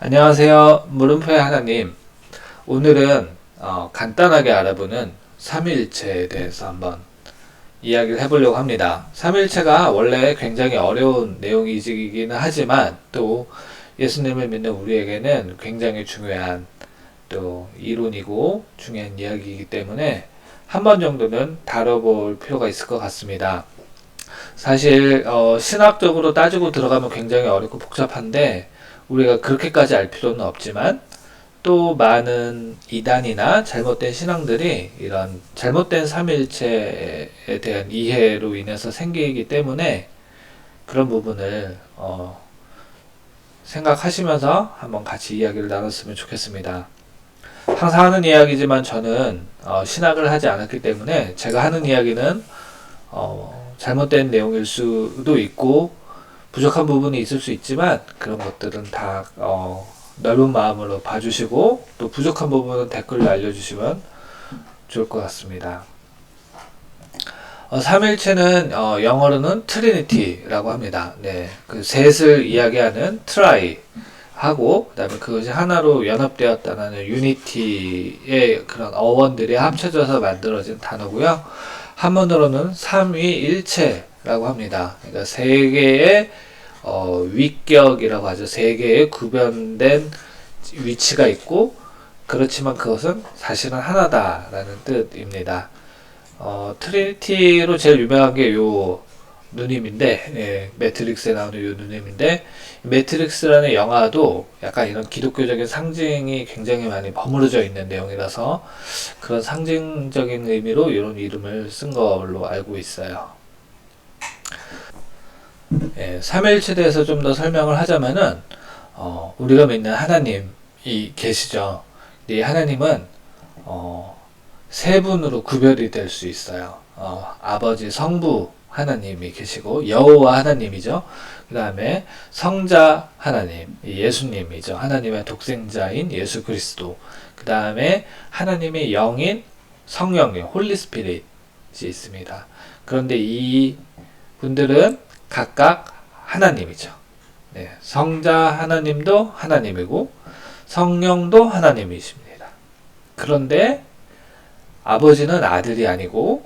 안녕하세요. 물음표의 하나님. 오늘은 어, 간단하게 알아보는 삼위일체에 대해서 한번 이야기를 해보려고 합니다. 삼위일체가 원래 굉장히 어려운 내용이기는 하지만 또 예수님을 믿는 우리에게는 굉장히 중요한 또 이론이고 중요한 이야기이기 때문에 한 번 정도는 다뤄볼 필요가 있을 것 같습니다. 사실 어, 신학적으로 따지고 들어가면 굉장히 어렵고 복잡한데 우리가 그렇게까지 알 필요는 없지만 또 많은 이단이나 잘못된 신앙들이 이런 잘못된 삼일체에 대한 이해로 인해서 생기기 때문에 그런 부분을 어, 생각하시면서 한번 같이 이야기를 나눴으면 좋겠습니다. 항상 하는 이야기지만 저는 어, 신학을 하지 않았기 때문에 제가 하는 이야기는 어, 잘못된 내용일 수도 있고 부족한 부분이 있을 수 있지만 그런 것들은 다 어, 넓은 마음으로 봐주시고 또 부족한 부분은 댓글로 알려주시면 좋을 것 같습니다. 어, 삼일체는 어, 영어로는 트리니티라고 합니다. 네, 그 셋을 이야기하는 트라이 하고 그다음에 그것이 하나로 연합되었다는 유니티의 그런 어원들이 합쳐져서 만들어진 단어고요. 한문으로는 삼위일체라고 합니다. 그러니까 세 개의 어, 위격이라고 하죠. 세 개의 구별된 위치가 있고 그렇지만 그것은 사실은 하나다라는 뜻입니다. 어, 트리니티로 제일 유명한 게 요 누님인데 예, 매트릭스에 나오는 요 누님인데 매트릭스라는 영화도 약간 이런 기독교적인 상징이 굉장히 많이 버무려져 있는 내용이라서 그런 상징적인 의미로 이런 이름을 쓴 걸로 알고 있어요. 예, 삼일체 대해서 좀 더 설명을 하자면은 어, 우리가 믿는 하나님이 계시죠. 이 하나님은 어, 세 분으로 구별이 될 수 있어요. 어, 아버지, 성부 하나님이 계시고 여호와 하나님이죠. 그 다음에 성자 하나님, 예수님이죠. 하나님의 독생자인 예수 그리스도. 그 다음에 하나님의 영인 성령의 홀리 스피릿이 있습니다. 그런데 이 분들은 각각 하나님이죠. 네, 성자 하나님도 하나님이고 성령도 하나님이십니다. 그런데 아버지는 아들이 아니고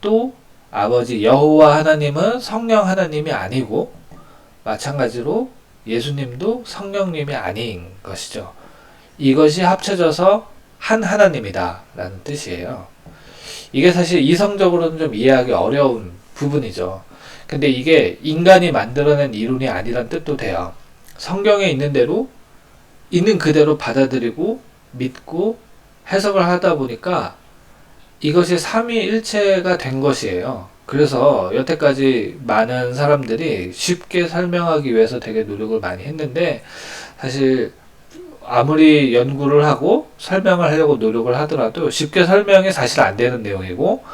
또 아버지 여호와 하나님은 성령 하나님이 아니고 마찬가지로 예수님도 성령님이 아닌 것이죠. 이것이 합쳐져서 한 하나님이다 라는 뜻이에요. 이게 사실 이성적으로는 좀 이해하기 어려운 부분이죠. 근데 이게 인간이 만들어낸 이론이 아니란 뜻도 돼요. 성경에 있는 대로 있는 그대로 받아들이고 믿고 해석을 하다 보니까 이것이 삼위일체가 된 것이에요. 그래서 여태까지 많은 사람들이 쉽게 설명하기 위해서 되게 노력을 많이 했는데 사실 아무리 연구를 하고 설명을 하려고 노력을 하더라도 쉽게 설명이 사실 안 되는 내용이고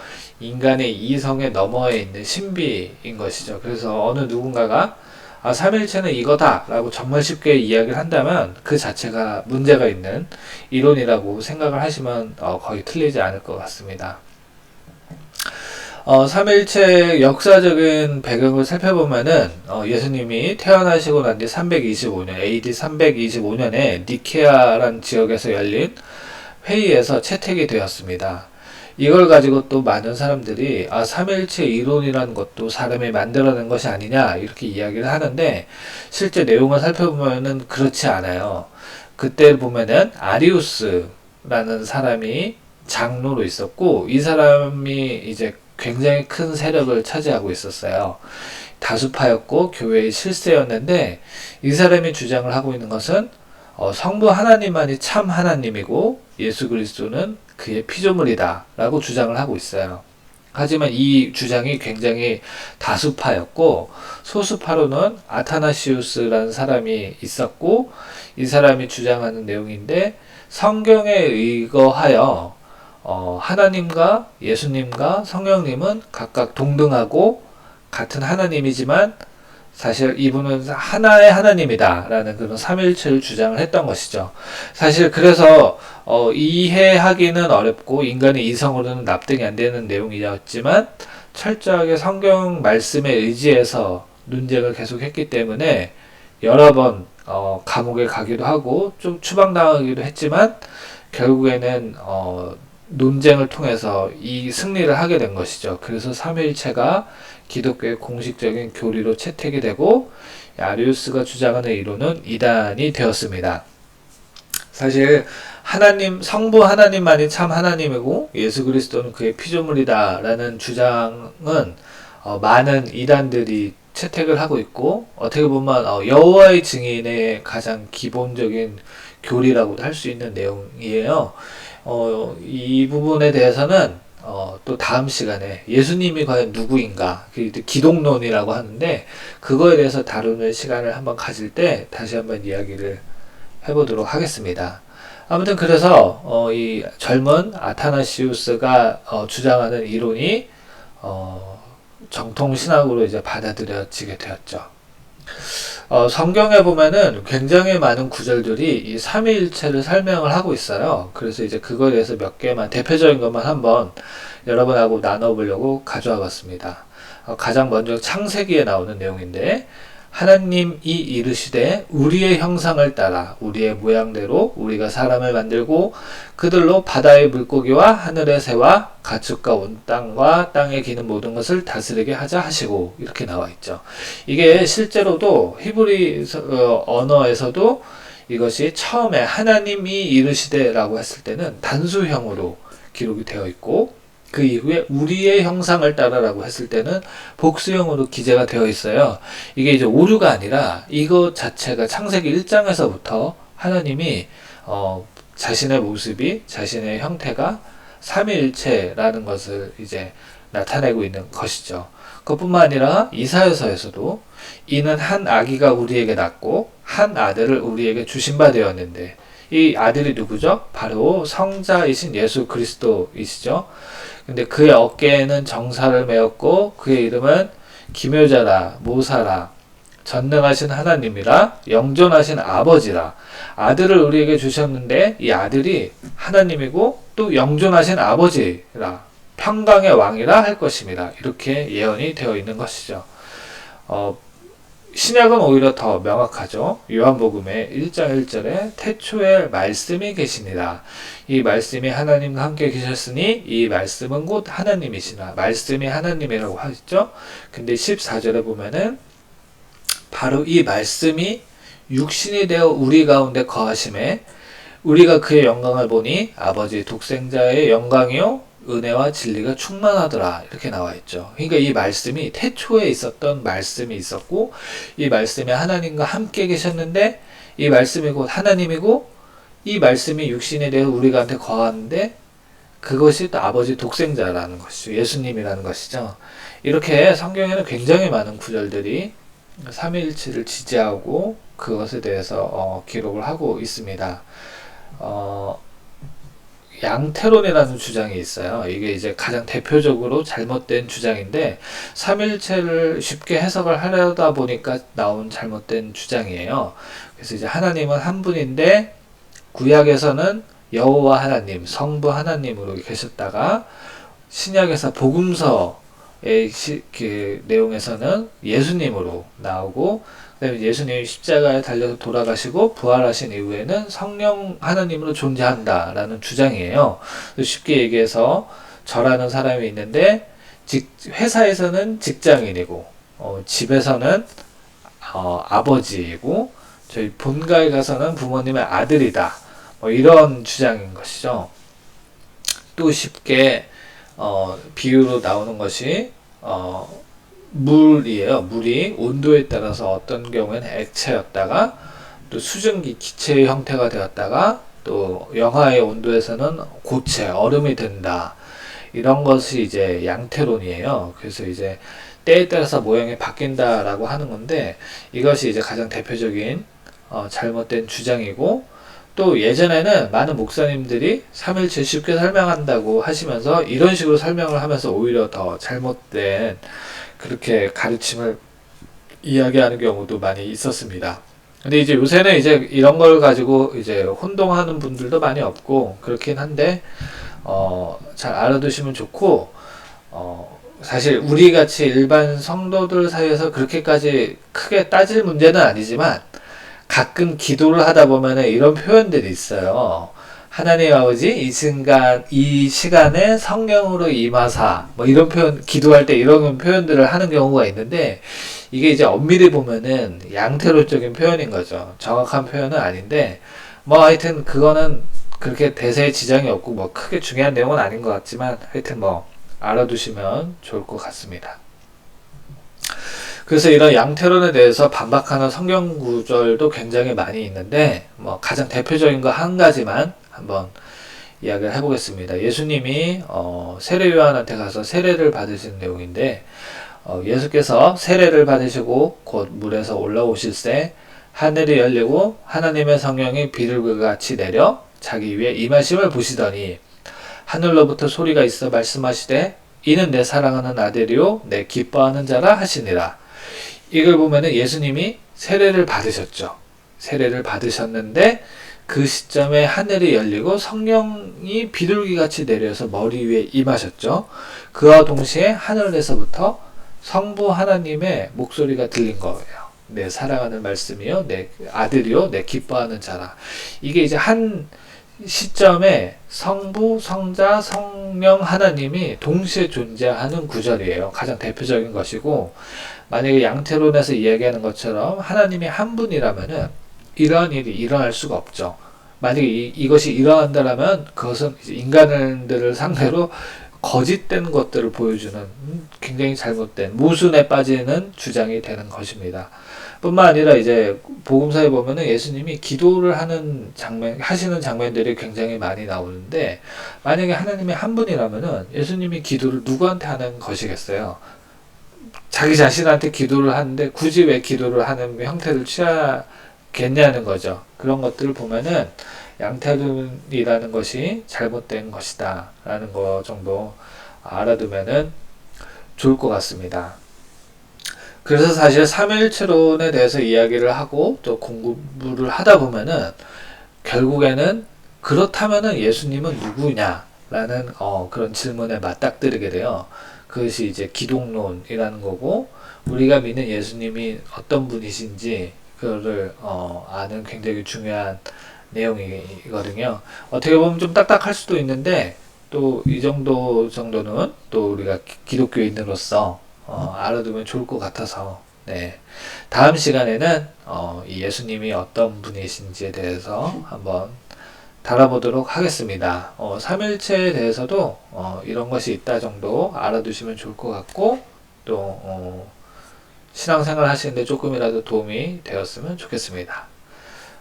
인간의 이성에 너머에 있는 신비인 것이죠. 그래서 어느 누군가가 아, 삼일체는 이거다라고 정말 쉽게 이야기를 한다면 그 자체가 문제가 있는 이론이라고 생각을 하시면 어, 거의 틀리지 않을 것 같습니다. 어, 삼일체 역사적인 배경을 살펴보면은 어, 예수님이 태어나시고 난 뒤 325년 AD 325년에 니케아란 지역에서 열린 회의에서 채택이 되었습니다. 이걸 가지고 또 많은 사람들이 아 삼일체 이론이라는 것도 사람이 만들어낸 것이 아니냐 이렇게 이야기를 하는데 실제 내용을 살펴보면은 그렇지 않아요. 그때 보면은 아리우스라는 사람이 장로로 있었고 이 사람이 이제 굉장히 큰 세력을 차지하고 있었어요. 다수파였고 교회의 실세였는데 이 사람이 주장을 하고 있는 것은 어, 성부 하나님만이 참 하나님이고 예수 그리스도는 그의 피조물이다라고 주장을 하고 있어요. 하지만 이 주장이 굉장히 다수파였고 소수파로는 아타나시우스라는 사람이 있었고 이 사람이 주장하는 내용인데 성경에 의거하여 어, 하나님과 예수님과 성령님은 각각 동등하고 같은 하나님이지만 사실 이분은 하나의 하나님이다라는 그런 삼일체를 주장을 했던 것이죠. 사실 그래서 어, 이해하기는 어렵고 인간의 이성으로는 납득이 안 되는 내용이었지만 철저하게 성경 말씀에 의지해서 논쟁을 계속했기 때문에 여러 번 어, 감옥에 가기도 하고 좀 추방당하기도 했지만 결국에는 어, 논쟁을 통해서 이 승리를 하게 된 것이죠. 그래서 삼위일체가 기독교의 공식적인 교리로 채택이 되고 아리우스가 주장하는 이론은 이단이 되었습니다. 사실 하나님 성부 하나님만이 참 하나님이고 예수 그리스도는 그의 피조물이다라는 주장은 어, 많은 이단들이 채택을 하고 있고 어떻게 보면 어, 여호와의 증인의 가장 기본적인 교리라고도 할 수 있는 내용이에요. 어, 이 부분에 대해서는 어, 또 다음 시간에 예수님이 과연 누구인가 그 기독론이라고 하는데 그거에 대해서 다루는 시간을 한번 가질 때 다시 한번 이야기를 해보도록 하겠습니다. 아무튼 그래서 어, 이 젊은 아타나시우스가 어, 주장하는 이론이 어, 정통 신학으로 이제 받아들여지게 되었죠. 어, 성경에 보면은 굉장히 많은 구절들이 이 삼위일체를 설명을 하고 있어요. 그래서 이제 그거에 대해서 몇 개만 대표적인 것만 한번 여러분하고 나눠보려고 가져와 봤습니다. 어, 가장 먼저 창세기에 나오는 내용인데 하나님이 이르시되 우리의 형상을 따라 우리의 모양대로 우리가 사람을 만들고 그들로 바다의 물고기와 하늘의 새와 가축과 온 땅과 땅에 기는 모든 것을 다스리게 하자 하시고 이렇게 나와 있죠. 이게 실제로도 히브리 어, 언어에서도 이것이 처음에 하나님이 이르시되라고 했을 때는 단수형으로 기록이 되어 있고 그 이후에 우리의 형상을 따라라고 했을 때는 복수형으로 기재가 되어 있어요. 이게 이제 오류가 아니라 이것 자체가 창세기 1장에서부터 하나님이 어, 자신의 모습이 자신의 형태가 삼위일체라는 것을 이제 나타내고 있는 것이죠. 그뿐만 아니라 이사여서에서도 이는 한 아기가 우리에게 낳고 한 아들을 우리에게 주신 바 되었는데 이 아들이 누구죠? 바로 성자이신 예수 그리스도이시죠. 근데 그의 어깨에는 정사를 메었고 그의 이름은 기묘자라 모사라 전능하신 하나님이라 영존하신 아버지라 아들을 우리에게 주셨는데 이 아들이 하나님이고 또 영존하신 아버지라 평강의 왕이라 할 것입니다. 이렇게 예언이 되어 있는 것이죠. 어, 신약은 오히려 더 명확하죠. 요한복음의 1장 1절에 태초에 말씀이 계십니다. 이 말씀이 하나님과 함께 계셨으니 이 말씀은 곧 하나님이시나 말씀이 하나님이라고 하죠. 근데 14절에 보면은 바로 이 말씀이 육신이 되어 우리 가운데 거하심에 우리가 그의 영광을 보니 아버지 독생자의 영광이요 은혜와 진리가 충만하더라 이렇게 나와 있죠. 그러니까 이 말씀이 태초에 있었던 말씀이 있었고 이 말씀이 하나님과 함께 계셨는데 이 말씀이 곧 하나님이고 이 말씀이 육신에 대해 우리가한테 거하는데 그것이 또 아버지 독생자라는 것이죠. 예수님이라는 것이죠. 이렇게 성경에는 굉장히 많은 구절들이 삼위일체를 지지하고 그것에 대해서 어, 기록을 하고 있습니다. 어, 양태론이라는 주장이 있어요. 이게 이제 가장 대표적으로 잘못된 주장인데 삼일체를 쉽게 해석을 하려다 보니까 나온 잘못된 주장이에요. 그래서 이제 하나님은 한 분인데 구약에서는 여호와 하나님, 성부 하나님으로 계셨다가 신약에서 복음서의 시, 그 내용에서는 예수님으로 나오고 예수님이 십자가에 달려서 돌아가시고 부활하신 이후에는 성령 하나님으로 존재한다라는 주장이에요. 쉽게 얘기해서 저라는 사람이 있는데 직, 회사에서는 직장인이고 어, 집에서는 어, 아버지이고 저희 본가에 가서는 부모님의 아들이다. 뭐 이런 주장인 것이죠. 또 쉽게 어, 비유로 나오는 것이 어, 물이에요. 물이 온도에 따라서 어떤 경우에는 액체였다가 또 수증기 기체의 형태가 되었다가 또 영하의 온도에서는 고체 얼음이 된다. 이런 것이 이제 양태론이에요. 그래서 이제 때에 따라서 모양이 바뀐다라고 하는 건데 이것이 이제 가장 대표적인 어, 잘못된 주장이고 또 예전에는 많은 목사님들이 3일째 쉽게 설명한다고 하시면서 이런 식으로 설명을 하면서 오히려 더 잘못된 그렇게 가르침을 이야기하는 경우도 많이 있었습니다. 근데 이제 요새는 이제 이런 걸 가지고 이제 혼동하는 분들도 많이 없고 그렇긴 한데 어, 잘 알아두시면 좋고 어, 사실 우리 같이 일반 성도들 사이에서 그렇게까지 크게 따질 문제는 아니지만 가끔 기도를 하다 보면 이런 표현들이 있어요. 하나님 아버지 이 순간 이 시간에 성령으로 임하사 뭐 이런 표현 기도할 때 이런 표현들을 하는 경우가 있는데 이게 이제 엄밀히 보면은 양태로적인 표현인 거죠. 정확한 표현은 아닌데 뭐 하여튼 그거는 그렇게 대세에 지장이 없고 뭐 크게 중요한 내용은 아닌 것 같지만 하여튼 뭐 알아두시면 좋을 것 같습니다. 그래서 이런 양태론에 대해서 반박하는 성경 구절도 굉장히 많이 있는데 뭐 가장 대표적인 거 한 가지만 한번 이야기를 해보겠습니다. 예수님이 어, 세례 요한한테 가서 세례를 받으신 내용인데 어, 예수께서 세례를 받으시고 곧 물에서 올라오실새 하늘이 열리고 하나님의 성령이 비둘기 같이 내려 자기 위에 임하심을 보시더니 하늘로부터 소리가 있어 말씀하시되 이는 내 사랑하는 아들이요 내 기뻐하는 자라 하시니라. 이걸 보면은 예수님이 세례를 받으셨죠. 세례를 받으셨는데 그 시점에 하늘이 열리고 성령이 비둘기 같이 내려서 머리 위에 임하셨죠. 그와 동시에 하늘에서부터 성부 하나님의 목소리가 들린 거예요. 내 사랑하는 말씀이요, 내 아들이요, 내 기뻐하는 자라. 이게 이제 한 시점에 성부, 성자, 성령 하나님이 동시에 존재하는 구절이에요. 가장 대표적인 것이고, 만약에 양태론에서 이야기하는 것처럼 하나님이 한 분이라면은 이러한 일이 일어날 수가 없죠. 만약에 이, 이것이 일어난다라면 그것은 인간들을 상대로 거짓된 것들을 보여주는 굉장히 잘못된 모순에 빠지는 주장이 되는 것입니다. 뿐만 아니라 이제 복음사에 보면은 예수님이 기도를 하는 장면 하시는 장면들이 굉장히 많이 나오는데 만약에 하나님이 한 분이라면은 예수님이 기도를 누구한테 하는 것이겠어요? 자기 자신한테 기도를 하는데 굳이 왜 기도를 하는 형태를 취하겠냐는 거죠. 그런 것들을 보면은 양태lun이라는 것이 잘못된 것이다 라는 거 정도 알아두면은 좋을 것 같습니다. 그래서 사실 삼일체론에 대해서 이야기를 하고 또 공부를 하다 보면은 결국에는 그렇다면은 예수님은 누구냐라는 어, 그런 질문에 맞닥뜨리게 돼요. 그것이 이제 기독론이라는 거고 우리가 믿는 예수님이 어떤 분이신지 그거를 어, 아는 굉장히 중요한 내용이거든요. 어떻게 보면 좀 딱딱할 수도 있는데 또 이 정도 정도는 또 우리가 기독교인으로서 어, 알아두면 좋을 것 같아서 네 다음 시간에는 어, 이 예수님이 어떤 분이신지에 대해서 한번 다뤄보도록 하겠습니다. 어, 삼일체에 대해서도 어, 이런 것이 있다 정도 알아두시면 좋을 것 같고 또 어, 신앙생활 하시는데 조금이라도 도움이 되었으면 좋겠습니다.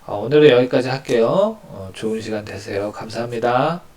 어, 오늘은 여기까지 할게요. 어, 좋은 시간 되세요. 감사합니다.